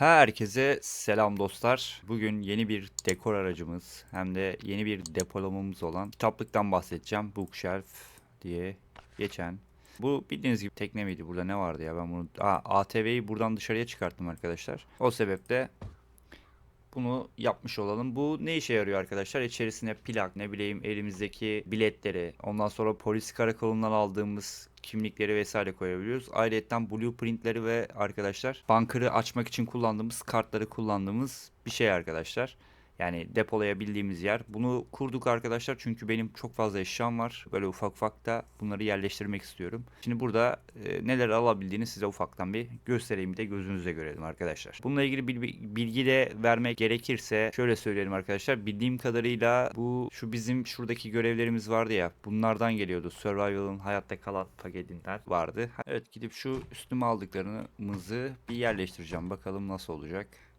Herkese selam dostlar. Bugün yeni bir dekor aracımız hem de yeni bir depolamamız olan kitaplıktan bahsedeceğim. Bookshelf diye geçen. Bu bildiğiniz gibi tekne miydi? Burada ne vardı ya? Ben bunu Aa, ATV'yi buradan dışarıya çıkarttım arkadaşlar. O sebeple bunu yapmış olalım. Bu ne işe yarıyor arkadaşlar? İçerisine plak, ne bileyim elimizdeki biletleri, ondan sonra polis karakolundan aldığımız kimlikleri vesaire koyabiliyoruz. Ayrıca blueprintleri ve arkadaşlar bunker'ı açmak için kullandığımız kartları kullandığımız bir şey arkadaşlar. Yani depolayabildiğimiz yer. Bunu kurduk arkadaşlar çünkü benim çok fazla eşyam var. Böyle ufak ufak da bunları yerleştirmek istiyorum. Şimdi burada e, neler alabildiğini size ufaktan bir göstereyim de gözünüze görelim arkadaşlar. Bununla ilgili bir bilgi de vermek gerekirse şöyle söyleyelim arkadaşlar. Bildiğim kadarıyla bu şu bizim şuradaki görevlerimiz vardı ya. Bunlardan geliyordu. Survival'ın hayatta kalan paketinden vardı. Evet gidip şu üstüme aldıklarımızı bir yerleştireceğim. Bakalım nasıl olacak.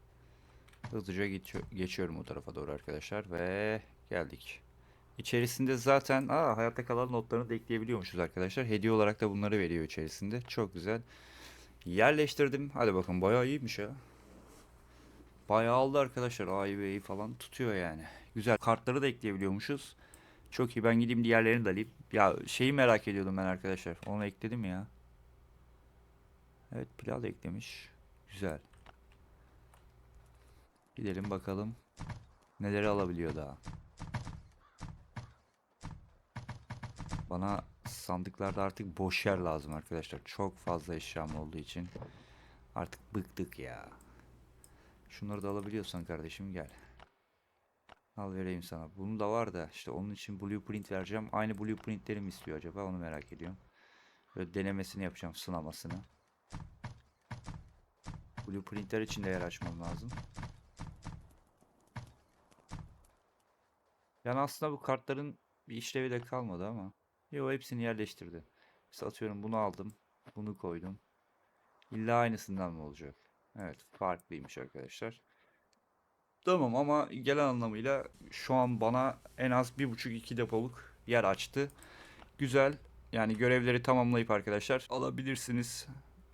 Hızlıca geçiyor- geçiyorum o tarafa doğru arkadaşlar ve geldik. İçerisinde zaten aa, hayatta kalan notlarını da ekleyebiliyormuşuz arkadaşlar. Hediye olarak da bunları veriyor içerisinde. Çok güzel. Yerleştirdim. Hadi bakın bayağı iyiymiş ya. Bayağı aldı arkadaşlar. A'yı B'yi falan tutuyor yani. Güzel. Kartları da ekleyebiliyormuşuz. Çok iyi. Ben gideyim diğerlerini de alayım. Ya şeyi merak ediyordum ben arkadaşlar. Onu ekledim ya. Evet pilav da eklemiş. Güzel. Gidelim bakalım. Neleri alabiliyor daha. Bana sandıklarda artık boş yer lazım arkadaşlar. Çok fazla eşyam olduğu için. Artık bıktık ya. Şunları da alabiliyorsan kardeşim gel. Al vereyim sana. Bunu da var da işte onun için blueprint vereceğim. Aynı blueprintleri mi istiyor acaba onu merak ediyorum. Böyle denemesini yapacağım sınamasını. Blueprintler için de yer açmam lazım. Yani aslında bu kartların bir işlevi de kalmadı ama. Yo hepsini yerleştirdi. Mesela atıyorum bunu aldım. Bunu koydum. İlla aynısından mı olacak? Evet farklıymış arkadaşlar. Tamam ama gelen anlamıyla şu an bana en az bir buçuk iki depoluk yer açtı. Güzel. Yani görevleri tamamlayıp arkadaşlar alabilirsiniz.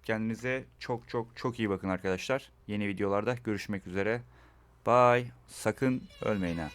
Kendinize çok çok çok iyi bakın arkadaşlar. Yeni videolarda görüşmek üzere. Bye. Sakın ölmeyin ha.